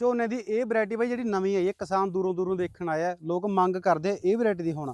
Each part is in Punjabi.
ਝੋਨੇ ਦੀ ਇਹ ਵੈਰਾਈਟੀ ਬਾਈ ਜਿਹੜੀ ਨਵੀਂ ਆਈ ਹੈ ਕਿਸਾਨ ਦੂਰੋਂ ਦੂਰੋਂ ਦੇਖਣ ਆਇਆ ਲੋਕ ਮੰਗ ਕਰਦੇ ਇਹ ਵੈਰਾਈਟੀ ਦੀ ਹੁਣ।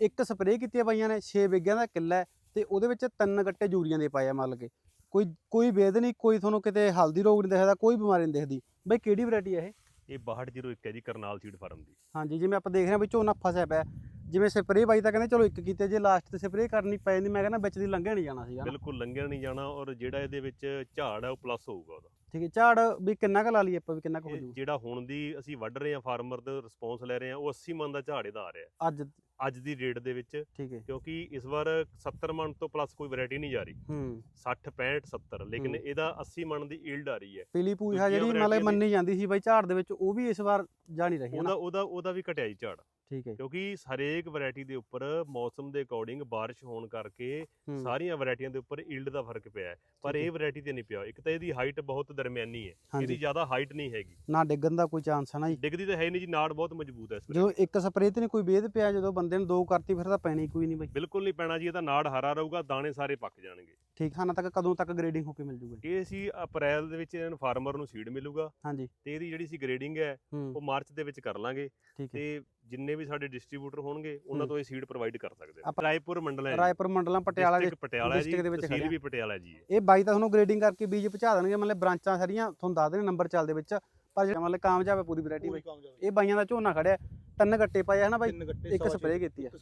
ਇੱਕ ਸਪਰੇਅ ਕੀਤੀ ਹੈ ਬਾਈਆਂ ਨੇ 6 ਵਿਗਿਆਂ ਦਾ ਕਿੱਲਾ ਤੇ ਉਹਦੇ ਵਿੱਚ ਤਿੰਨ ਗੱਟੇ ਯੂਰੀਆਂ ਦੇ ਪਾਏ ਆ ਮੰਨ ਕੇ। ਕੋਈ ਕੋਈ ਵੇਦ ਨਹੀਂ ਕੋਈ ਤੁਹਾਨੂੰ ਕਿਤੇ ਹਲਦੀ ਰੋਗ ਨਹੀਂ ਦਿਖਦਾ ਕੋਈ ਬਿਮਾਰੀ ਨਹੀਂ ਦਿਖਦੀ। ਬਾਈ ਕਿਹੜੀ ਵੈਰਾਈਟੀ ਹੈ ਇਹ? ਇਹ 6201 ਹੈ ਜੀ ਕਰਨਾਲ ਸੀਡ ਫਾਰਮ ਦੀ। ਹਾਂਜੀ ਜਿਵੇਂ ਆਪਾਂ ਦੇਖ ਰਹੇ ਹਾਂ ਵੀ ਝੋਨਾ ਫਸਿਆ ਪਿਆ ਜਿਵੇਂ ਸਪਰੇਅ ਬਾਈ ਤਾਂ ਕਹਿੰਦੇ ਚਲੋ ਇੱਕ ਕੀਤੇ ਜੇ ਲਾਸਟ ਤੇ ਸਪਰੇਅ ਕਰਨੀ ਪੈ ਜਾਂਦੀ ਮੈਂ ਕਹਿੰਦਾ ਵਿੱਚ ਦੀ ਲੰਘਿਆ ਨਹੀਂ ਜਾਣਾ ਸੀਗਾ। ਬਿਲਕੁਲ ਲੰਘਿਆ ਨਹੀਂ ਜਾਣਾ ਔਰ ਜਿਹੜਾ ਇਹਦੇ ਵਿੱਚ ਝਾੜ ਹੈ ਉਹ ਪਲੱਸ ਹੋਊਗਾ ਉਹਦਾ। ਠੀਕ ਹੈ ਝਾੜ ਵੀ ਕਿੰਨਾ ਕੁ ਲਾ ਲਈਏ ਆਪਾਂ ਵੀ ਕਿੰਨਾ ਕੁ ਹੋ ਜੂ ਜਿਹੜਾ ਹੁਣ ਦੀ ਅਸੀਂ ਵੱਢ ਰਹੇ ਹਾਂ ਫਾਰਮਰ ਦਾ ਰਿਸਪੌਂਸ ਲੈ ਰਹੇ ਹਾਂ ਉਹ 80 ਮਨ ਦਾ ਝਾੜ ਇਹਦਾ ਆ ਰਿਹਾ ਅੱਜ। ਅੱਜ ਦੀ ਰੇਟ ਦੇ ਵਿੱਚ ਠੀਕ ਹੈ। ਕਿਉਂਕਿ ਇਸ ਵਾਰ 70 ਮਨ ਤੋਂ ਪਲੱਸ ਕੋਈ ਵੈਰਾਈਟੀ ਨਹੀਂ ਜਾ ਰਹੀ। ਹੂੰ। 60 65 70 ਲੇਕਿਨ। ਇਹਦਾ 80 ਮਨ ਦੀ ਈਲਡ ਆ ਰਹੀ ਹੈ। ਪੀਲੀ ਦੂਜੀਆਂ ਜਿਹੜੀ ਦੀ- ਮੰਨੀ ਜਾਂਦੀ ਸੀ ਬਾਈ ਝਾੜ ਦੇ ਵਿੱਚ ਉਹ ਵੀ ਇਸ ਵਾਰ ਜਾ ਨਹੀਂ ਰਹੀ ਉਹਦਾ ਉਹਦਾ ਉਹਦਾ ਵੀ ਘਟਿਆ ਜੀ ਝਾੜ। ਠੀਕ ਹੈ ਕਿਉਂਕਿ ਹਰੇਕ ਵੈਰਾਈਟੀ ਦੇ ਉੱਪਰ ਮੌਸਮ ਦੇ ਅਕੋਰਡਿੰਗ ਬਾਰਿਸ਼ ਹੋਣ ਕਰਕੇ ਸਾਰੀਆਂ ਵੈਰਾਈਟੀਆਂ ਦੇ ਉੱਪਰ ਈਲਡ ਦਾ ਫ਼ਰਕ ਪਿਆ ਹੈ। ਪਰ। ਇਹ ਵੈਰਾਈਟੀ ਤੇ ਨਹੀਂ ਪਿਆ। ਇੱਕ ਤਾਂ ਇਹਦੀ ਹਾਈਟ ਬਹੁਤ ਦਰਮਿਆਨੀ ਹੈ। ਇਹਦੀ ਜ਼ਿਆਦਾ ਹਾਈਟ ਨਹੀਂ ਹੈਗੀ। ਨਾ ਡਿੱਗਣ ਦਾ ਕੋਈ ਚਾਂਸ ਹੈ ਨਾ ਜੀ। ਡਿੱਗਦੀ ਤਾਂ ਹੈ ਨਹੀਂ ਜੀ ਨਾੜ ਬਹੁਤ ਮਜ਼ਬੂਤ ਹੈ ਇਸ ਜਦੋਂ ਇੱਕ ਸਪਰੇਅ ਤੇ ਨਹੀਂ ਕੋਈ ਵੇਦ ਪਿਆ ਜਦੋਂ ਬੰਦੇ ਨੂੰ ਦੋ ਕਰਤੀ ਫਿਰ ਤਾਂ ਪੈਣੀ ਕੋਈ ਨਹੀਂ ਬਾਈ। ਬਿਲਕੁਲ ਨਹੀਂ ਪੈਣਾ ਜੀ ਇਹਦਾ ਨਾੜ ਹਰਾ ਰਹੂਗਾ ਦਾਣੇ ਸਾਰੇ ਪੱਕ ਜਾਣਗੇ। ਠੀਕ ਖਾਨਾ ਤੱਕ ਕਦੋਂ ਤੱਕ ਗ੍ਰੇਡਿੰਗ ਹੋ ਕੇ ਮਿਲ ਜੂਗਾ? ਇਹ ਸੀ ਅਪ੍ਰੈਲ ਦੇ ਵਿੱਚ ਇਹਨਾਂ ਫਾਰਮਰ ਨੂੰ ਸੀਡ ਮਿਲੂਗਾ। ਹਾਂਜੀ। ਤੇ ਇਹਦੀ ਜਿਹੜੀ ਸੀ ਗ੍ਰੇਡਿੰਗ ਹੈ ਉਹ ਮਾਰਚ ਦੇ ਵਿੱਚ ਕਰ ਲਾਂਗੇ। ਤੇ ਜਿੰਨੇ ਵੀ ਸਾਡੇ ਡਿਸਟ੍ਰੀਬਿਊਟਰ ਹੋਣਗੇ ਉਹਨਾਂ। ਤੋਂ ਇਹ ਸੀਡ ਪ੍ਰੋਵਾਈਡ ਕਰ ਸਕਦੇ ਆ ਆਪਾਂ- ਰਾਏਪੁਰ ਮੰਡਲ ਹੈ ਰਾਏਪੁਰ ਮੰਡਲਾਂ ਪਟਿਆਲਾ ਦੇ ਪਟਿਆਲਾ ਜੀ district ਦੇ ਵਿੱਚ ਤਹਿਸੀਲ ਖੜਿਆ। ਵੀ ਪਟਿਆਲਾ ਜੀ ਹੈ ਇਹ ਬਾਈ ਤਾਂ ਤੁਹਾਨੂੰ ਗ੍ਰੇਡਿੰਗ ਕਰਕੇ ਬੀਜ ਪਹੁੰਚਾ ਦੇਣਗੇ ਮਤਲਬ ਬ੍ਰਾਂਚਾਂ ਸਾਰੀਆਂ ਤੁਹਾਨੂੰ ਦੱਸ ਦੇਣ ਨੰਬਰ ਚੱਲਦੇ ਵਿੱਚ। ਪਰ ਜਿਹੜਾ ਮਤਲਬ ਕਾਮਯਾਬ ਹੈ ਪੂਰੀ ਵੈਰਾਈਟੀ ਬਾਈ ਪੂਰੀ ਕਾਮਯਾਬ ਇਹ ਬਾਈਆਂ ਦਾ ਝੋਨਾ ਖੜਿਆ ਤਿੰਨ ਗੱਟੇ ਪਾਏ ਆ ਹਨਾ ਬਾਈ? ਤਿੰਨ ਗੱਟੇ ਇੱਕ ਸਵਾ ਛੇ ਸਪਰੇਅ ਕੀਤੀ ਆ। ਇੱਕ